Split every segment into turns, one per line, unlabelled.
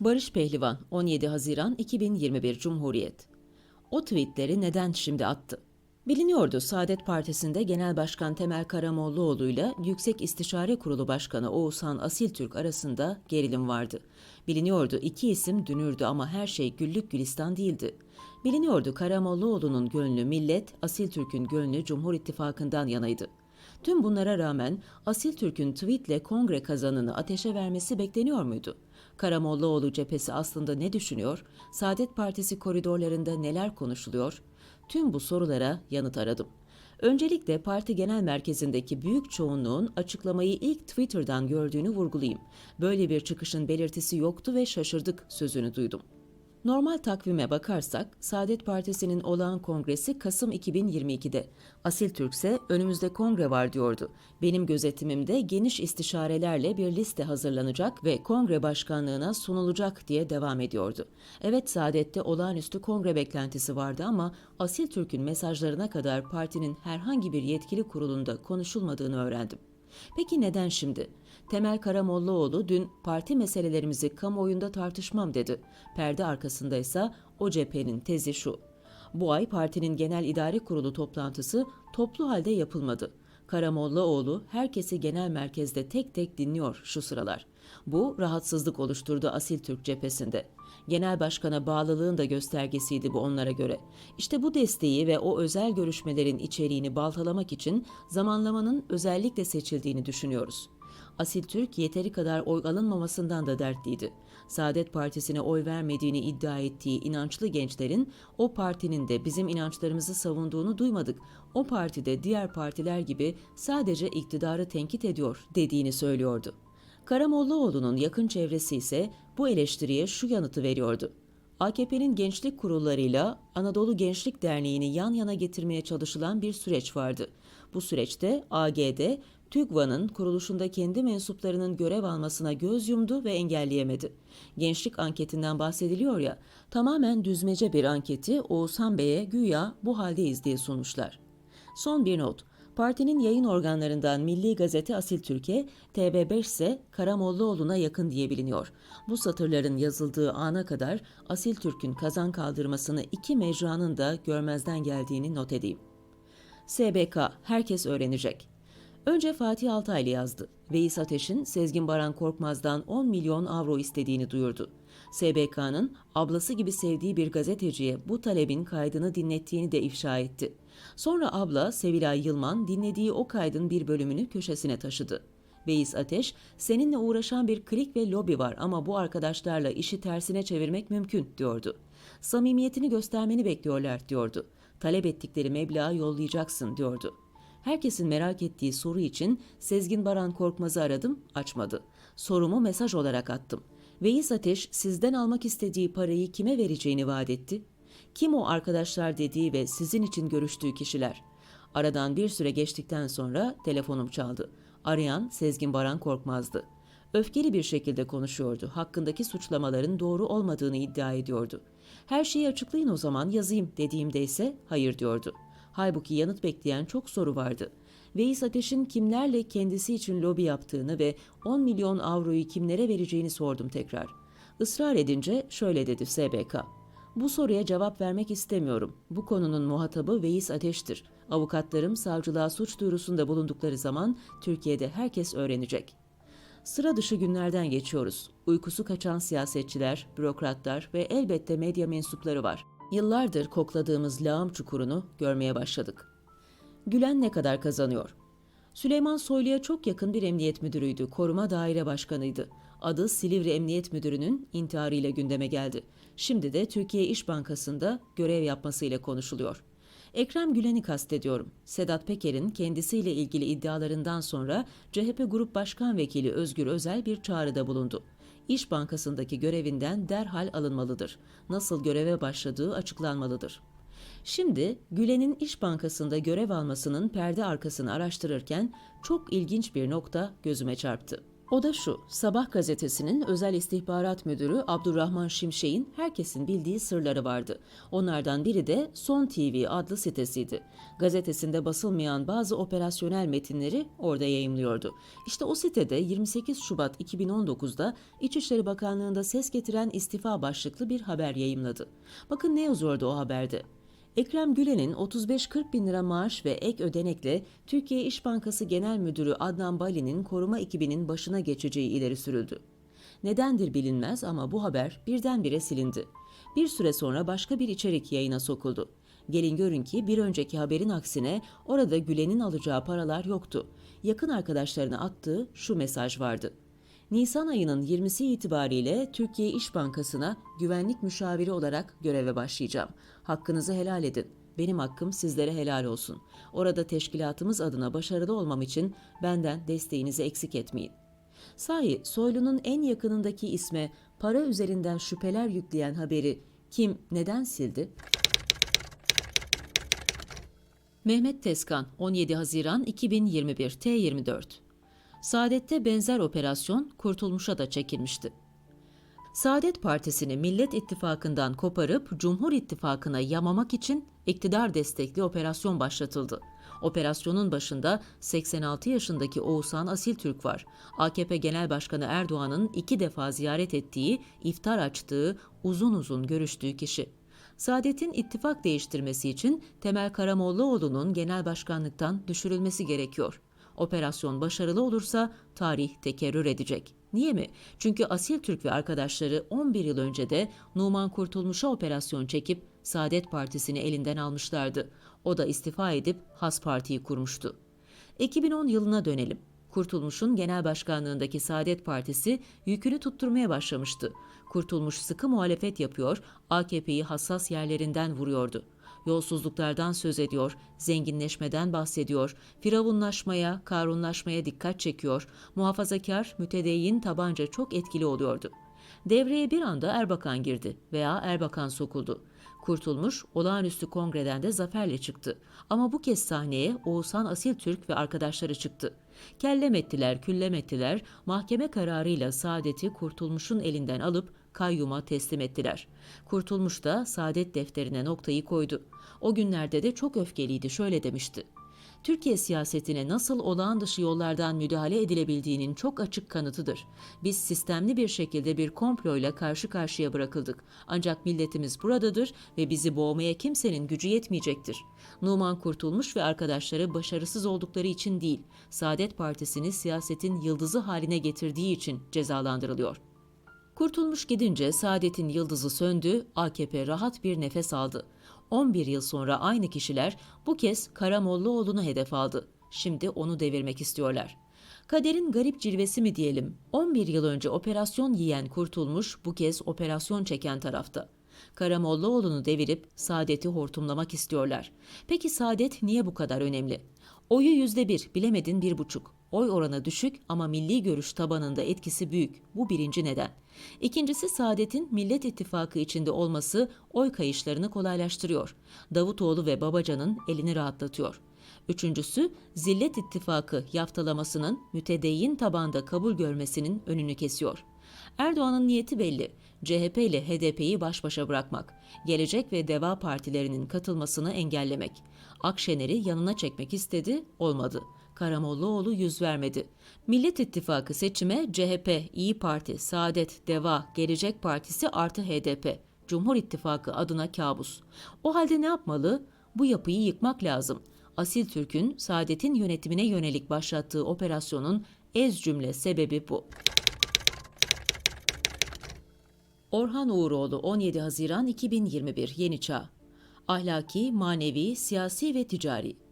Barış Pehlivan 17 Haziran 2021 Cumhuriyet O tweetleri neden şimdi attı? Biliniyordu Saadet Partisi'nde Genel Başkan Temel Karamollaoğlu ile Yüksek İstişare Kurulu Başkanı Oğuzhan Asiltürk arasında gerilim vardı. Biliniyordu iki isim dünürdü ama her şey güllük gülistan değildi. Biliniyordu Karamollaoğlu'nun gönlü millet, Asiltürk'ün gönlü Cumhur İttifakı'ndan yanaydı. Tüm bunlara rağmen Asiltürk'ün tweetle kongre kazanını ateşe vermesi bekleniyor muydu? Karamollaoğlu cephesi aslında ne düşünüyor? Saadet Partisi koridorlarında neler konuşuluyor? Tüm bu sorulara yanıt aradım. Öncelikle parti genel merkezindeki büyük çoğunluğun açıklamayı ilk Twitter'dan gördüğünü vurgulayayım. Böyle bir çıkışın belirtisi yoktu ve şaşırdık sözünü duydum. Normal takvime bakarsak Saadet Partisi'nin olağan kongresi Kasım 2022'de. Asil Türk ise önümüzde kongre var diyordu. Benim gözetimimde geniş istişarelerle bir liste hazırlanacak ve kongre başkanlığına sunulacak diye devam ediyordu. Evet Saadet'te olağanüstü kongre beklentisi vardı ama Asil Türk'ün mesajlarına kadar partinin herhangi bir yetkili kurulunda konuşulmadığını öğrendim. Peki neden şimdi? Temel Karamollaoğlu dün parti meselelerimizi kamuoyunda tartışmam dedi. Perde arkasında ise o cephenin tezi şu. Bu ay partinin genel idare kurulu toplantısı toplu halde yapılmadı. Karamollaoğlu herkesi genel merkezde tek tek dinliyor şu sıralar. Bu rahatsızlık oluşturdu Asil Türk cephesinde. Genel başkana bağlılığın da göstergesiydi bu onlara göre. İşte bu desteği ve o özel görüşmelerin içeriğini baltalamak için zamanlamanın özellikle seçildiğini düşünüyoruz. Asil Türk yeteri kadar oy alınmamasından da dertliydi. Saadet Partisi'ne oy vermediğini iddia ettiği inançlı gençlerin o partinin de bizim inançlarımızı savunduğunu duymadık. O partide diğer partiler gibi sadece iktidarı tenkit ediyor dediğini söylüyordu. Karamollaoğlu'nun yakın çevresi ise bu eleştiriye şu yanıtı veriyordu. AKP'nin gençlik kurullarıyla Anadolu Gençlik Derneği'ni yan yana getirmeye çalışılan bir süreç vardı. Bu süreçte AGD, TÜGVA'nın kuruluşunda kendi mensuplarının görev almasına göz yumdu ve engelleyemedi. Gençlik anketinden bahsediliyor ya, tamamen düzmece bir anketi Oğuzhan Bey'e güya bu haldeyiz diye sunmuşlar. Son bir not. Partinin yayın organlarından Milli Gazete Asil Türkiye, TB5 ise Karamollaoğlu'na yakın diye biliniyor. Bu satırların yazıldığı ana kadar Asil Türk'ün kazan kaldırmasını iki mecranın da görmezden geldiğini not edeyim. SBK, herkes öğrenecek. Önce Fatih Altaylı yazdı. Veys Ateş'in Sezgin Baran Korkmaz'dan 10 milyon avro istediğini duyurdu. SBK'nın ablası gibi sevdiği bir gazeteciye bu talebin kaydını dinlettiğini de ifşa etti. Sonra abla Sevilay Yılman dinlediği o kaydın bir bölümünü köşesine taşıdı. Veys Ateş, seninle uğraşan bir klik ve lobi var ama bu arkadaşlarla işi tersine çevirmek mümkün diyordu. Samimiyetini göstermeni bekliyorlar diyordu. Talep ettikleri meblağı yollayacaksın diyordu. Herkesin merak ettiği soru için Sezgin Baran Korkmaz'ı aradım, açmadı. Sorumu mesaj olarak attım. Veys Ateş sizden almak istediği parayı kime vereceğini vaat etti. Kim o arkadaşlar dediği ve sizin için görüştüğü kişiler? Aradan bir süre geçtikten sonra telefonum çaldı. Arayan Sezgin Baran Korkmaz'dı. Öfkeli bir şekilde konuşuyordu. Hakkındaki suçlamaların doğru olmadığını iddia ediyordu. Her şeyi açıklayın o zaman yazayım dediğimde ise hayır diyordu. Halbuki yanıt bekleyen çok soru vardı. Veys Ateş'in kimlerle kendisi için lobi yaptığını ve 10 milyon avroyu kimlere vereceğini sordum tekrar. Israr edince şöyle dedi SBK. Bu soruya cevap vermek istemiyorum. Bu konunun muhatabı Veys Ateş'tir. Avukatlarım savcılığa suç duyurusunda bulundukları zaman Türkiye'de herkes öğrenecek. Sıra dışı günlerden geçiyoruz. Uykusu kaçan siyasetçiler, bürokratlar ve elbette medya mensupları var. Yıllardır kokladığımız lağım çukurunu görmeye başladık. Gülen ne kadar kazanıyor? Süleyman Soylu'ya çok yakın bir emniyet müdürüydü, koruma daire başkanıydı. Adı Silivri Emniyet Müdürü'nün intiharıyla gündeme geldi. Şimdi de Türkiye İş Bankası'nda görev yapmasıyla konuşuluyor. Ekrem Gülen'i kastediyorum. Sedat Peker'in kendisiyle ilgili iddialarından sonra CHP Grup Başkan Vekili Özgür Özel bir çağrıda bulundu. İş Bankası'ndaki görevinden derhal alınmalıdır. Nasıl göreve başladığı açıklanmalıdır. Şimdi Gülen'in İş Bankası'nda görev almasının perde arkasını araştırırken çok ilginç bir nokta gözüme çarptı. O da şu, Sabah gazetesinin özel istihbarat müdürü Abdurrahman Şimşek'in herkesin bildiği sırları vardı. Onlardan biri de Son TV adlı sitesiydi. Gazetesinde basılmayan bazı operasyonel metinleri orada yayımlıyordu. İşte o sitede 28 Şubat 2019'da İçişleri Bakanlığı'nda ses getiren istifa başlıklı bir haber yayımladı. Bakın ne yazıyordu o haberde. Ekrem Gülen'in 35-40 bin lira maaş ve ek ödenekle Türkiye İş Bankası Genel Müdürü Adnan Bali'nin koruma ekibinin başına geçeceği ileri sürüldü. Nedendir bilinmez ama bu haber birdenbire silindi. Bir süre sonra başka bir içerik yayına sokuldu. Gelin görün ki bir önceki haberin aksine orada Gülen'in alacağı paralar yoktu. Yakın arkadaşlarına attığı şu mesaj vardı. Nisan ayının 20'si itibariyle Türkiye İş Bankası'na güvenlik müşaviri olarak göreve başlayacağım. Hakkınızı helal edin. Benim hakkım sizlere helal olsun. Orada teşkilatımız adına başarılı olmam için benden desteğinizi eksik etmeyin. Sahi Soylu'nun en yakınındaki isme para üzerinden şüpheler yükleyen haberi kim neden sildi? Mehmet Tezkan 17 Haziran 2021 T24 Saadet'te benzer operasyon Kurtulmuş'a da çekilmişti. Saadet Partisi'ni Millet İttifakı'ndan koparıp Cumhur İttifakı'na yamamak için iktidar destekli operasyon başlatıldı. Operasyonun başında 86 yaşındaki Oğuzhan Asil Türk var. AKP Genel Başkanı Erdoğan'ın iki defa ziyaret ettiği, iftar açtığı, uzun uzun görüştüğü kişi. Saadet'in ittifak değiştirmesi için Temel Karamollaoğlu'nun genel başkanlıktan düşürülmesi gerekiyor. Operasyon başarılı olursa tarih tekerrür edecek. Niye mi? Çünkü Asil Türk ve arkadaşları 11 yıl önce de Numan Kurtulmuş'a operasyon çekip Saadet Partisi'ni elinden almışlardı. O da istifa edip Has Parti'yi kurmuştu. 2010 yılına dönelim. Kurtulmuş'un genel başkanlığındaki Saadet Partisi yükünü tutturmaya başlamıştı. Kurtulmuş sıkı muhalefet yapıyor, AKP'yi hassas yerlerinden vuruyordu. Yolsuzluklardan söz ediyor, zenginleşmeden bahsediyor, firavunlaşmaya, karunlaşmaya dikkat çekiyor, muhafazakar, mütedeyyin tabanca çok etkili oluyordu. Devreye bir anda Erbakan girdi veya Erbakan sokuldu. Kurtulmuş, olağanüstü kongreden de zaferle çıktı. Ama bu kez sahneye Oğuzhan Asil Türk ve arkadaşları çıktı. Kellem ettiler, küllem ettiler, mahkeme kararıyla saadeti Kurtulmuş'un elinden alıp kayyuma teslim ettiler. Kurtulmuş da saadet defterine noktayı koydu. O günlerde de çok öfkeliydi, şöyle demişti. Türkiye siyasetine nasıl olağan dışı yollardan müdahale edilebildiğinin çok açık kanıtıdır. Biz sistemli bir şekilde bir komployla karşı karşıya bırakıldık. Ancak milletimiz buradadır ve bizi boğmaya kimsenin gücü yetmeyecektir. Numan Kurtulmuş ve arkadaşları başarısız oldukları için değil, Saadet Partisi'ni siyasetin yıldızı haline getirdiği için cezalandırılıyor. Kurtulmuş gidince Saadet'in yıldızı söndü, AKP rahat bir nefes aldı. 11 yıl sonra aynı kişiler bu kez Karamollaoğlu'nu hedef aldı. Şimdi onu devirmek istiyorlar. Kaderin garip cilvesi mi diyelim? 11 yıl önce operasyon yiyen Kurtulmuş bu kez operasyon çeken tarafta. Karamollaoğlu'nu devirip Saadet'i hortumlamak istiyorlar. Peki Saadet niye bu kadar önemli? Oyu yüzde bir, bilemedin bir buçuk. Oy oranı düşük ama milli görüş tabanında etkisi büyük. Bu birinci neden. İkincisi Saadet'in Millet İttifakı içinde olması oy kayışlarını kolaylaştırıyor. Davutoğlu ve Babacan'ın elini rahatlatıyor. Üçüncüsü Zillet İttifakı yaftalamasının mütedeyyin tabanda kabul görmesinin önünü kesiyor. Erdoğan'ın niyeti belli. CHP ile HDP'yi baş başa bırakmak, Gelecek ve Deva partilerinin katılmasını engellemek. Akşener'i yanına çekmek istedi, olmadı. Karamollaoğlu yüz vermedi. Millet İttifakı seçime CHP, İyi Parti, Saadet, Deva, Gelecek Partisi artı HDP, Cumhur İttifakı adına kabus. O halde ne yapmalı? Bu yapıyı yıkmak lazım. Asil Türk'ün Saadet'in yönetimine yönelik başlattığı operasyonun ez cümle sebebi bu. Orhan Uğuroğlu 17 Haziran 2021 Yeni Çağ Ahlaki, manevi, siyasi ve ticari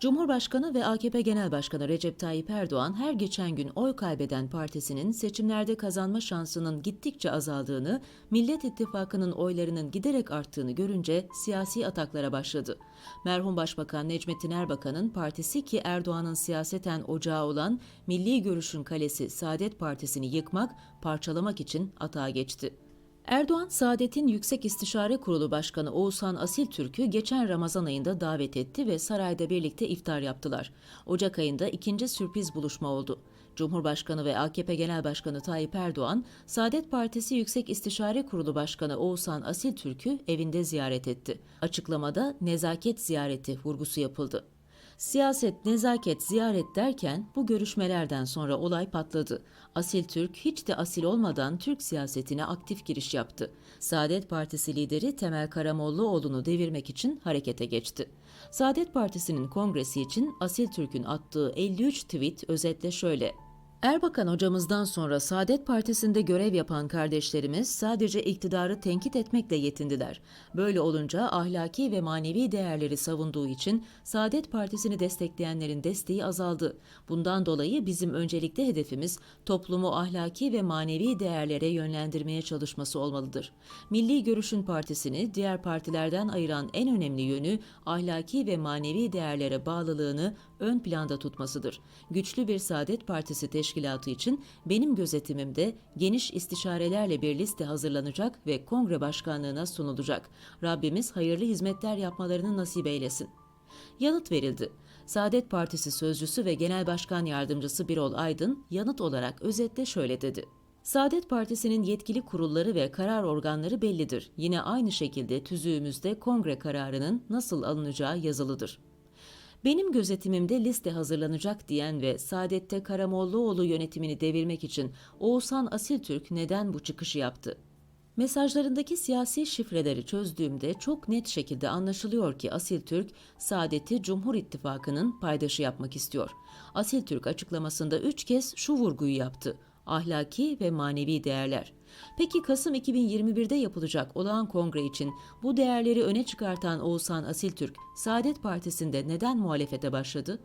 Cumhurbaşkanı ve AKP Genel Başkanı Recep Tayyip Erdoğan her geçen gün oy kaybeden partisinin seçimlerde kazanma şansının gittikçe azaldığını, Millet İttifakı'nın oylarının giderek arttığını görünce siyasi ataklara başladı. Merhum Başbakan Necmettin Erbakan'ın partisi ki Erdoğan'ın siyaseten ocağı olan Milli Görüş'ün kalesi Saadet Partisi'ni yıkmak, parçalamak için atağa geçti. Erdoğan, Saadet'in Yüksek İstişare Kurulu Başkanı Oğuzhan Asil Türk'ü geçen Ramazan ayında davet etti ve sarayda birlikte iftar yaptılar. Ocak ayında ikinci sürpriz buluşma oldu. Cumhurbaşkanı ve AKP Genel Başkanı Tayyip Erdoğan, Saadet Partisi Yüksek İstişare Kurulu Başkanı Oğuzhan Asil Türk'ü evinde ziyaret etti. Açıklamada nezaket ziyareti vurgusu yapıldı. Siyaset, nezaket, ziyaret derken bu görüşmelerden sonra olay patladı. Asil Türk hiç de asil olmadan Türk siyasetine aktif giriş yaptı. Saadet Partisi lideri Temel Karamollaoğlu'nu devirmek için harekete geçti. Saadet Partisi'nin kongresi için Asil Türk'ün attığı 53 tweet özetle şöyle. Erbakan hocamızdan sonra Saadet Partisi'nde görev yapan kardeşlerimiz sadece iktidarı tenkit etmekle yetindiler. Böyle olunca ahlaki ve manevi değerleri savunduğu için Saadet Partisi'ni destekleyenlerin desteği azaldı. Bundan dolayı bizim öncelikli hedefimiz toplumu ahlaki ve manevi değerlere yönlendirmeye çalışması olmalıdır. Milli Görüş'ün partisini diğer partilerden ayıran en önemli yönü ahlaki ve manevi değerlere bağlılığını ön planda tutmasıdır. Güçlü bir Saadet Partisi teşkilatı için benim gözetimimde geniş istişarelerle bir liste hazırlanacak ve kongre başkanlığına sunulacak. Rabbimiz hayırlı hizmetler yapmalarını nasip eylesin. Yanıt verildi. Saadet Partisi sözcüsü ve Genel Başkan Yardımcısı Birol Aydın yanıt olarak özetle şöyle dedi. Saadet Partisi'nin yetkili kurulları ve karar organları bellidir. Yine aynı şekilde tüzüğümüzde kongre kararının nasıl alınacağı yazılıdır. Benim gözetimimde liste hazırlanacak diyen ve Saadet'te Karamollaoğlu yönetimini devirmek için Oğuzhan Asiltürk neden bu çıkışı yaptı? Mesajlarındaki siyasi şifreleri çözdüğümde çok net şekilde anlaşılıyor ki Asil Türk, Saadet'i Cumhur İttifakı'nın paydaşı yapmak istiyor. Asil Türk açıklamasında üç kez şu vurguyu yaptı. Ahlaki ve manevi değerler. Peki Kasım 2021'de yapılacak olağan kongre için bu değerleri öne çıkartan Oğuzhan Asiltürk, Saadet Partisi'nde neden muhalefete başladı?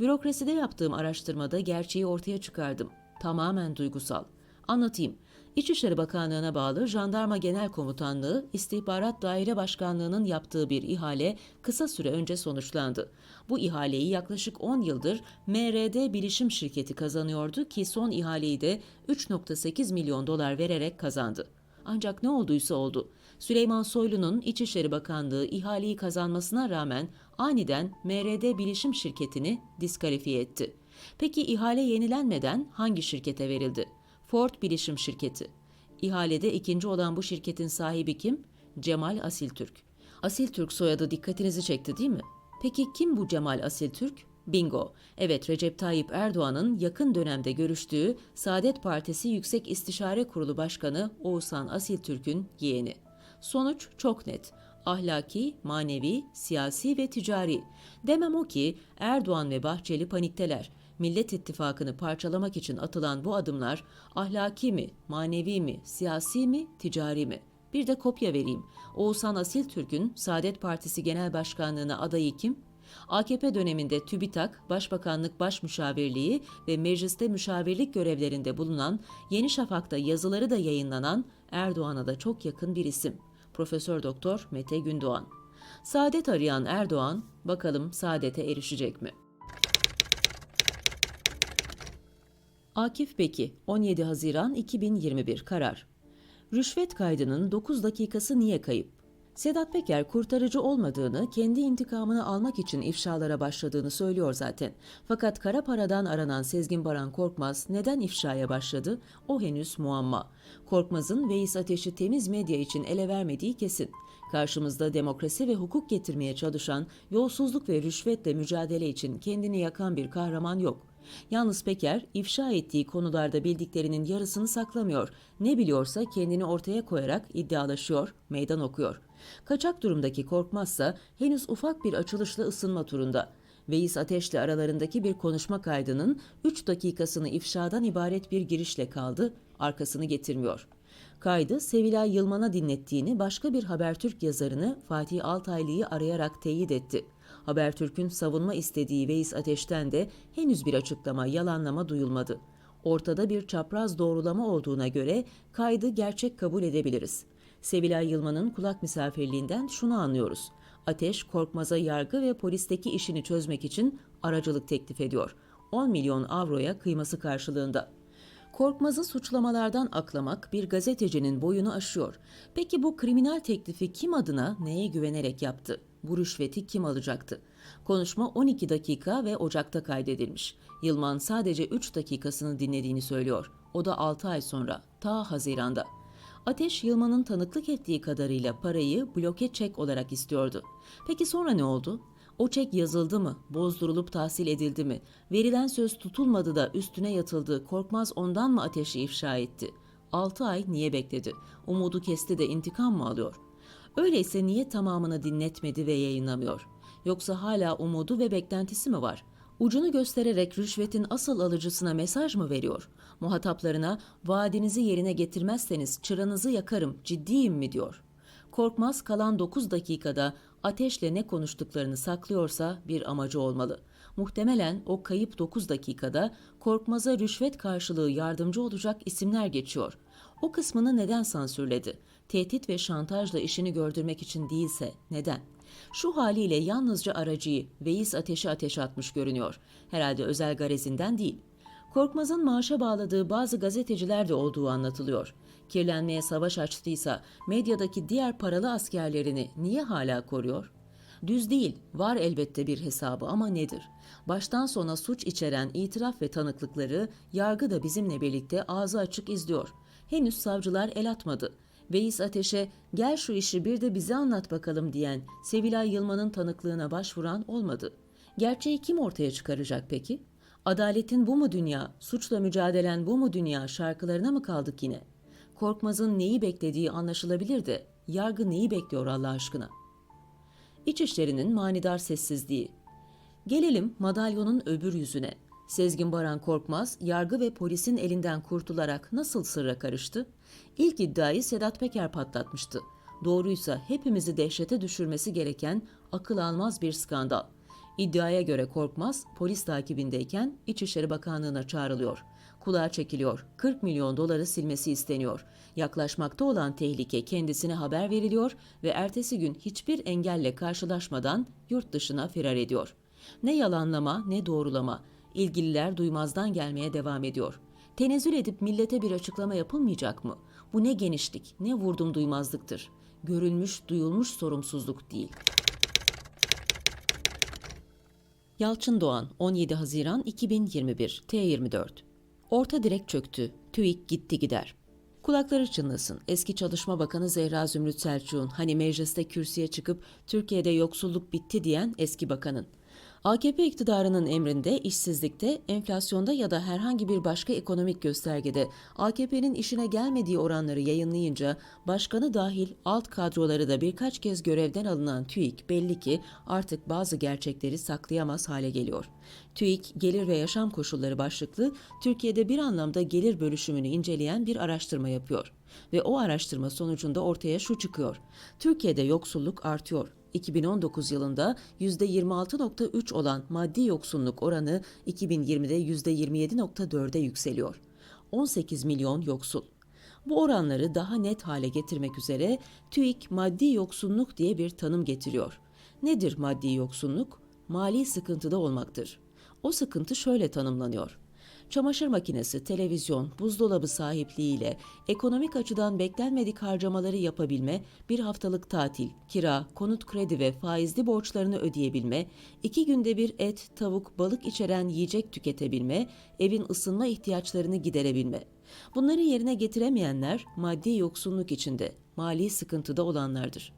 Bürokraside yaptığım araştırmada gerçeği ortaya çıkardım. Tamamen duygusal. Anlatayım. İçişleri Bakanlığı'na bağlı Jandarma Genel Komutanlığı İstihbarat Daire Başkanlığı'nın yaptığı bir ihale kısa süre önce sonuçlandı. Bu ihaleyi yaklaşık 10 yıldır MRD Bilişim Şirketi kazanıyordu ki son ihaleyi de 3.8 milyon dolar vererek kazandı. Ancak ne olduysa oldu. Süleyman Soylu'nun İçişleri Bakanlığı ihaleyi kazanmasına rağmen aniden MRD Bilişim Şirketi'ni diskalifiye etti. Peki ihale yenilenmeden hangi şirkete verildi? Ford Bilişim Şirketi. İhalede ikinci olan bu şirketin sahibi kim? Cemal Asiltürk. Asiltürk soyadı dikkatinizi çekti değil mi? Peki kim bu Cemal Asiltürk? Bingo. Evet Recep Tayyip Erdoğan'ın yakın dönemde görüştüğü Saadet Partisi Yüksek İstişare Kurulu Başkanı Oğuzhan Asiltürk'ün yeğeni. Sonuç çok net. Ahlaki, manevi, siyasi ve ticari. Demem o ki Erdoğan ve Bahçeli panikteler. Millet İttifakı'nı parçalamak için atılan bu adımlar ahlaki mi, manevi mi, siyasi mi, ticari mi? Bir de kopya vereyim. Oğuzhan Asil Türk'ün Saadet Partisi Genel Başkanlığına adayı kim? AKP döneminde TÜBİTAK, Başbakanlık Başmüşavirliği ve mecliste müşavirlik görevlerinde bulunan Yeni Şafak'ta yazıları da yayınlanan Erdoğan'a da çok yakın bir isim. Profesör Doktor Mete Gündoğan. Saadet arayan Erdoğan, bakalım saadete erişecek mi? Akif Beki, 17 Haziran 2021 karar. Rüşvet kaydının 9 dakikası niye kayıp? Sedat Peker kurtarıcı olmadığını, kendi intikamını almak için ifşalara başladığını söylüyor zaten. Fakat kara paradan aranan Sezgin Baran Korkmaz neden ifşaya başladı? O henüz muamma. Korkmaz'ın Veys Ateş'i temiz medya için ele vermediği kesin. Karşımızda demokrasi ve hukuk getirmeye çalışan, yolsuzluk ve rüşvetle mücadele için kendini yakan bir kahraman yok. Yalnız Peker ifşa ettiği konularda bildiklerinin yarısını saklamıyor. Ne biliyorsa kendini ortaya koyarak iddialaşıyor, meydan okuyor. Kaçak durumdaki Korkmazsa henüz ufak bir açılışla ısınma turunda. Veys Ateş'le aralarındaki bir konuşma kaydının 3 dakikasını ifşadan ibaret bir girişle kaldı, arkasını getirmiyor. Kaydı Sevilay Yılman'a dinlettiğini başka bir Habertürk yazarını Fatih Altaylı'yı arayarak teyit etti. Habertürk'ün savunma istediği Veys Ateş'ten de henüz bir açıklama, yalanlama duyulmadı. Ortada bir çapraz doğrulama olduğuna göre kaydı gerçek kabul edebiliriz. Sevilay Yılman'ın kulak misafirliğinden şunu anlıyoruz. Ateş, Korkmaz'a yargı ve polisteki işini çözmek için aracılık teklif ediyor. 10 milyon avroya kıyması karşılığında. Korkmaz'ı suçlamalardan aklamak bir gazetecinin boyunu aşıyor. Peki bu kriminal teklifi kim adına neye güvenerek yaptı? Bu rüşveti kim alacaktı? Konuşma 12 dakika ve Ocak'ta kaydedilmiş. Yılman sadece 3 dakikasını dinlediğini söylüyor. O da 6 ay sonra, ta Haziran'da. Ateş Yılman'ın tanıklık ettiği kadarıyla parayı bloke çek olarak istiyordu. Peki sonra ne oldu? O çek yazıldı mı? Bozdurulup tahsil edildi mi? Verilen söz tutulmadı da üstüne yatıldı. Korkmaz ondan mı ateşi ifşa etti? 6 ay niye bekledi? Umudu kesti de intikam mı alıyor? Öyleyse niye tamamını dinletmedi ve yayınlamıyor? Yoksa hala umudu ve beklentisi mi var? Ucunu göstererek rüşvetin asıl alıcısına mesaj mı veriyor? Muhataplarına vaadinizi yerine getirmezseniz çıranızı yakarım, ciddiyim mi diyor? Korkmaz kalan 9 dakikada ateşle ne konuştuklarını saklıyorsa bir amacı olmalı. Muhtemelen o kayıp 9 dakikada Korkmaz'a rüşvet karşılığı yardımcı olacak isimler geçiyor. O kısmını neden sansürledi? Tehdit ve şantajla işini gördürmek için değilse neden? Şu haliyle yalnızca aracıyı Veys ateşi ateş atmış görünüyor. Herhalde özel garezinden değil. Korkmaz'ın maaşa bağladığı bazı gazeteciler de olduğu anlatılıyor. Kirlenmeye savaş açtıysa medyadaki diğer paralı askerlerini niye hala koruyor? Düz değil, var elbette bir hesabı ama nedir? Baştan sona suç içeren itiraf ve tanıklıkları yargı da bizimle birlikte ağzı açık izliyor. Henüz savcılar el atmadı. Veys Ateş'e gel şu işi bir de bize anlat bakalım diyen Sevilay Yılmaz'ın tanıklığına başvuran olmadı. Gerçeği kim ortaya çıkaracak peki? Adaletin bu mu dünya, suçla mücadelen bu mu dünya şarkılarına mı kaldık yine? Korkmaz'ın neyi beklediği anlaşılabilir de yargı neyi bekliyor Allah aşkına? İçişlerinin manidar sessizliği. Gelelim madalyonun öbür yüzüne. Sezgin Baran Korkmaz, yargı ve polisin elinden kurtularak nasıl sırra karıştı? İlk iddiayı Sedat Peker patlatmıştı. Doğruysa hepimizi dehşete düşürmesi gereken akıl almaz bir skandal. İddiaya göre Korkmaz, polis takibindeyken İçişleri Bakanlığı'na çağrılıyor. Kulağa çekiliyor. 40 milyon doları silmesi isteniyor. Yaklaşmakta olan tehlike kendisine haber veriliyor ve ertesi gün hiçbir engelle karşılaşmadan yurt dışına firar ediyor. Ne yalanlama ne doğrulama. İlgililer duymazdan gelmeye devam ediyor. Tenezzül edip millete bir açıklama yapılmayacak mı? Bu ne genişlik, ne vurdum duymazlıktır. Görülmüş, duyulmuş sorumsuzluk değil. Yalçın Doğan 17 Haziran 2021 T24 Orta direk çöktü. TÜİK gitti gider. Kulakları çınlasın. Eski Çalışma Bakanı Zehra Zümrüt Selçuk'un hani mecliste kürsüye çıkıp Türkiye'de yoksulluk bitti diyen eski bakanın. AKP iktidarının emrinde işsizlikte, enflasyonda ya da herhangi bir başka ekonomik göstergede AKP'nin işine gelmediği oranları yayınlayınca başkanı dahil alt kadroları da birkaç kez görevden alınan TÜİK belli ki artık bazı gerçekleri saklayamaz hale geliyor. TÜİK Gelir ve Yaşam Koşulları başlıklı Türkiye'de bir anlamda gelir bölüşümünü inceleyen bir araştırma yapıyor. Ve o araştırma sonucunda ortaya şu çıkıyor. Türkiye'de yoksulluk artıyor. 2019 yılında %26.3 olan maddi yoksunluk oranı 2020'de %27.4'e yükseliyor. 18 milyon yoksul. Bu oranları daha net hale getirmek üzere TÜİK maddi yoksunluk diye bir tanım getiriyor. Nedir maddi yoksunluk? Mali sıkıntıda olmaktır. O sıkıntı şöyle tanımlanıyor çamaşır makinesi, televizyon, buzdolabı sahipliğiyle ekonomik açıdan beklenmedik harcamaları yapabilme, bir haftalık tatil, kira, konut kredi ve faizli borçlarını ödeyebilme, iki günde bir et, tavuk, balık içeren yiyecek tüketebilme, evin ısınma ihtiyaçlarını giderebilme. Bunları yerine getiremeyenler maddi yoksunluk içinde, mali sıkıntıda olanlardır.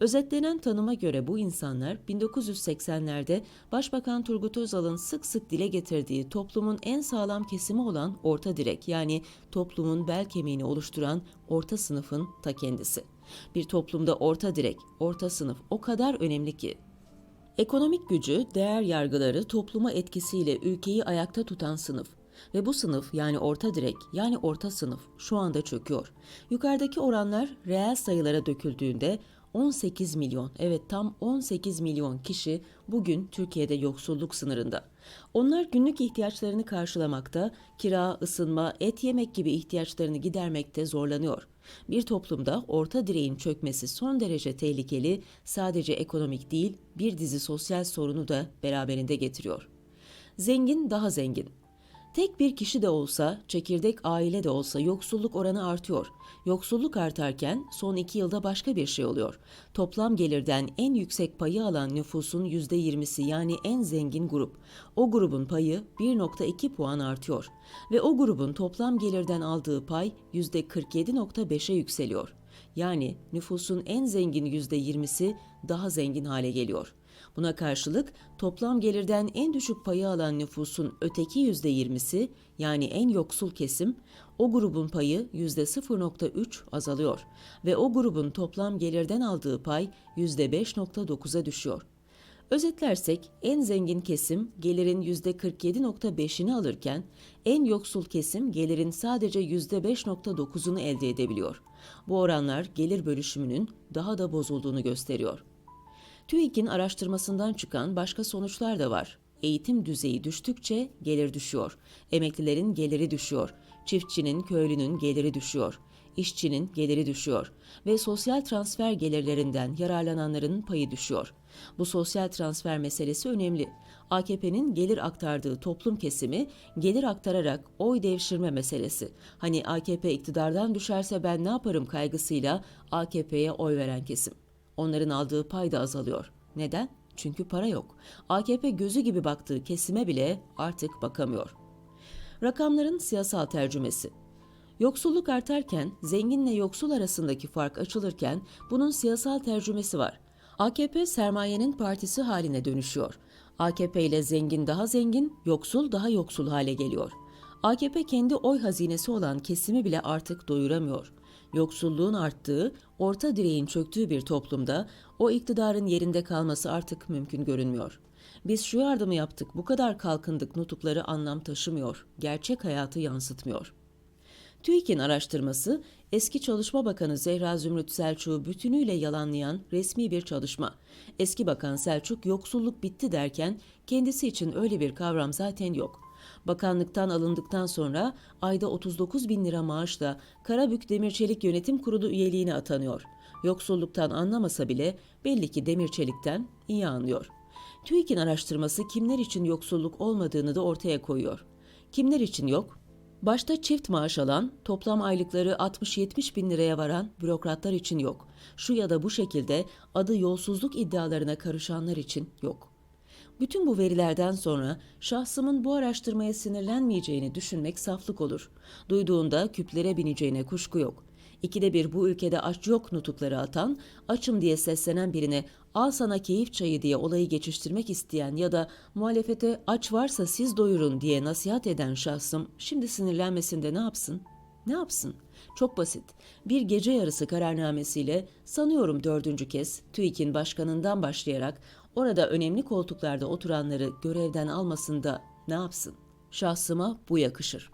Özetlenen tanıma göre bu insanlar 1980'lerde Başbakan Turgut Özal'ın sık sık dile getirdiği toplumun en sağlam kesimi olan orta direk yani toplumun bel kemiğini oluşturan orta sınıfın ta kendisi. Bir toplumda orta direk, orta sınıf o kadar önemli ki Ekonomik gücü, değer yargıları topluma etkisiyle ülkeyi ayakta tutan sınıf. Ve bu sınıf yani orta direk yani orta sınıf şu anda çöküyor. Yukarıdaki oranlar reel sayılara döküldüğünde 18 milyon, evet tam 18 milyon kişi bugün Türkiye'de yoksulluk sınırında. Onlar günlük ihtiyaçlarını karşılamakta, kira, ısınma, et yemek gibi ihtiyaçlarını gidermekte zorlanıyor. Bir toplumda orta direğin çökmesi son derece tehlikeli, sadece ekonomik değil, bir dizi sosyal sorunu da beraberinde getiriyor. Zengin daha zengin. Tek bir kişi de olsa, çekirdek aile de olsa yoksulluk oranı artıyor. Yoksulluk artarken son iki yılda başka bir şey oluyor. Toplam gelirden en yüksek payı alan nüfusun %20'si yani en zengin grup. O grubun payı 1.2 puan artıyor. Ve o grubun toplam gelirden aldığı pay %47.5'e yükseliyor. Yani nüfusun en zengin %20'si daha zengin hale geliyor. Buna karşılık toplam gelirden en düşük payı alan nüfusun öteki %20'si yani en yoksul kesim o grubun payı %0.3 azalıyor ve o grubun toplam gelirden aldığı pay %5.9'a düşüyor. Özetlersek en zengin kesim gelirin %47.5'ini alırken en yoksul kesim gelirin sadece %5.9'unu elde edebiliyor. Bu oranlar gelir bölüşümünün daha da bozulduğunu gösteriyor. TÜİK'in araştırmasından çıkan başka sonuçlar da var. Eğitim düzeyi düştükçe gelir düşüyor. Emeklilerin geliri düşüyor. Çiftçinin, köylünün geliri düşüyor. İşçinin geliri düşüyor ve sosyal transfer gelirlerinden yararlananların payı düşüyor. Bu sosyal transfer meselesi önemli. AKP'nin gelir aktardığı toplum kesimi gelir aktararak oy devşirme meselesi. Hani AKP iktidardan düşerse ben ne yaparım kaygısıyla AKP'ye oy veren kesim. Onların aldığı pay da azalıyor. Neden? Çünkü para yok. AKP gözü gibi baktığı kesime bile artık bakamıyor. Rakamların siyasal tercümesi. Yoksulluk artarken zenginle yoksul arasındaki fark açılırken bunun siyasal tercümesi var. AKP sermayenin partisi haline dönüşüyor. AKP ile zengin daha zengin, yoksul daha yoksul hale geliyor. AKP kendi oy hazinesi olan kesimi bile artık doyuramıyor. Yoksulluğun arttığı, orta direğin çöktüğü bir toplumda o iktidarın yerinde kalması artık mümkün görünmüyor. Biz şu yardımı yaptık, bu kadar kalkındık nutukları anlam taşımıyor, gerçek hayatı yansıtmıyor. TÜİK'in araştırması, eski Çalışma Bakanı Zehra Zümrüt Selçuk'u bütünüyle yalanlayan resmi bir çalışma. Eski Bakan Selçuk yoksulluk bitti derken kendisi için öyle bir kavram zaten yok. Bakanlıktan alındıktan sonra ayda 39 bin lira maaşla Karabük Demirçelik Yönetim Kurulu üyeliğine atanıyor. Yoksulluktan anlamasa bile belli ki Demirçelik'ten iyi anlıyor. TÜİK'in araştırması kimler için yoksulluk olmadığını da ortaya koyuyor. Kimler için yok? Başta çift maaş alan, toplam aylıkları 60-70 bin liraya varan bürokratlar için yok. Şu ya da bu şekilde adı yolsuzluk iddialarına karışanlar için yok. Bütün bu verilerden sonra şahsımın bu araştırmaya sinirlenmeyeceğini düşünmek saflık olur. Duyduğunda küplere bineceğine kuşku yok. İkide bir bu ülkede aç yok nutukları atan, açım diye seslenen birine al sana keyif çayı diye olayı geçiştirmek isteyen ya da muhalefete aç varsa siz doyurun diye nasihat eden şahsım şimdi sinirlenmesinde ne yapsın? Ne yapsın? Çok basit. Bir gece yarısı kararnamesiyle sanıyorum dördüncü kez TÜİK'in başkanından başlayarak orada önemli koltuklarda oturanları görevden almasında ne yapsın? Şahsıma bu yakışır.